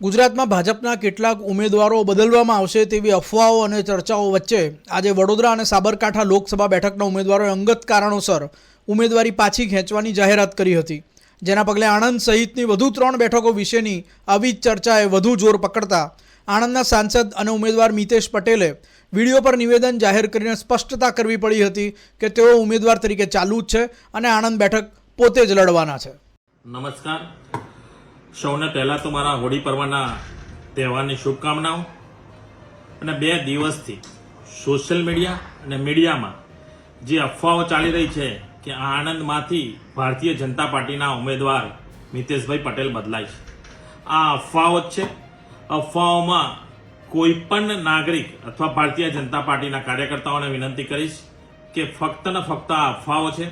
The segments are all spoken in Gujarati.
ગુજરાતમાં ભાજપના કેટલાક ઉમેદવારો બદલવામાં આવશે તેવી અફવાઓ અને ચર્ચાઓ વચ્ચે આજે વડોદરા અને સાબરકાંઠા લોકસભા બેઠકના ઉમેદવારોએ અંગત કારણોસર ઉમેદવારી પાછી ખેંચવાની જાહેરાત કરી હતી, જેના પગલે આણંદ સહિતની વધુ ત્રણ બેઠકો વિશેની આવી જ ચર્ચાએ વધુ જોર પકડતા આણંદના સાંસદ અને ઉમેદવાર મિતેશ પટેલે વીડિયો પર નિવેદન જાહેર કરીને સ્પષ્ટતા કરવી પડી હતી કે તેઓ ઉમેદવાર તરીકે ચાલુ જ છે અને આણંદ બેઠક પોતે જ લડવાના છે. નમસ્કાર. સૌને પહેલાં તો મારા હોળી પર્વના તહેવારની શુભકામનાઓ. અને બે દિવસથી સોશિયલ મીડિયા અને મીડિયામાં જે અફવાઓ ચાલી રહી છે કે આણંદમાંથી ભારતીય જનતા પાર્ટીના ઉમેદવાર મિતેશભાઈ પટેલ બદલાય છે. આ અફવાઓ જ છે. અફવાઓમાં કોઈ પણ નાગરિક અથવા ભારતીય જનતા પાર્ટીના કાર્યકર્તાઓને વિનંતી કરીશ કે ફક્ત ને ફક્ત આ અફવાઓ છે.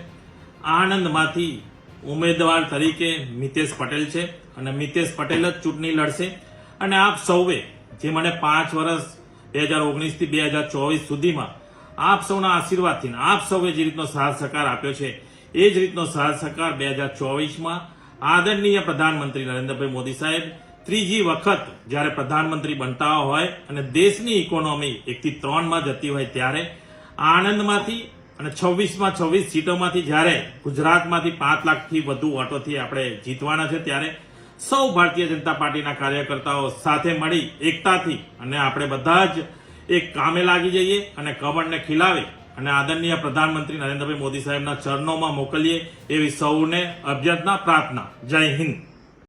આણંદમાંથી ઉમેદવાર તરીકે મિતેશ પટેલ છે અને મિતેશ પટેલ જ ચૂંટણી લડશે. અને આપ સૌએ જે મને પાંચ વર્ષ બે હજાર ઓગણીસથી બે હજાર ચોવીસ સુધીમાં આપ સૌના આશીર્વાદથી આપ સૌએ જે રીતનો સાથ સહકાર આપ્યો છે, એ જ રીતનો સાથ સહકાર બે હજાર ચોવીસમાં આદરણીય પ્રધાનમંત્રી નરેન્દ્રભાઈ મોદી સાહેબ ત્રીજી વખત જ્યારે પ્રધાનમંત્રી બનતા હોય અને દેશની ઇકોનોમી એકથી ત્રણમાં જતી હોય ત્યારે આણંદમાંથી અને છવ્વીસમાં છવ્વીસ સીટોમાંથી જ્યારે ગુજરાતમાંથી પાંચ લાખથી વધુ વોટોથી આપણે જીતવાના છે, ત્યારે સૌ ભારતીય જનતા પાર્ટીના કાર્યકર્તાઓ સાથે મળી એકતાથી અને આપણે બધા જ એક કામે લાગી જઈએ અને કમળને ખીલાવી અને આદરણીય પ્રધાનમંત્રી નરેન્દ્રભાઈ મોદી સાહેબના ચરણોમાં મોકલીએ એવી સૌને અભ્યર્થના, પ્રાર્થના. જય હિન્દ.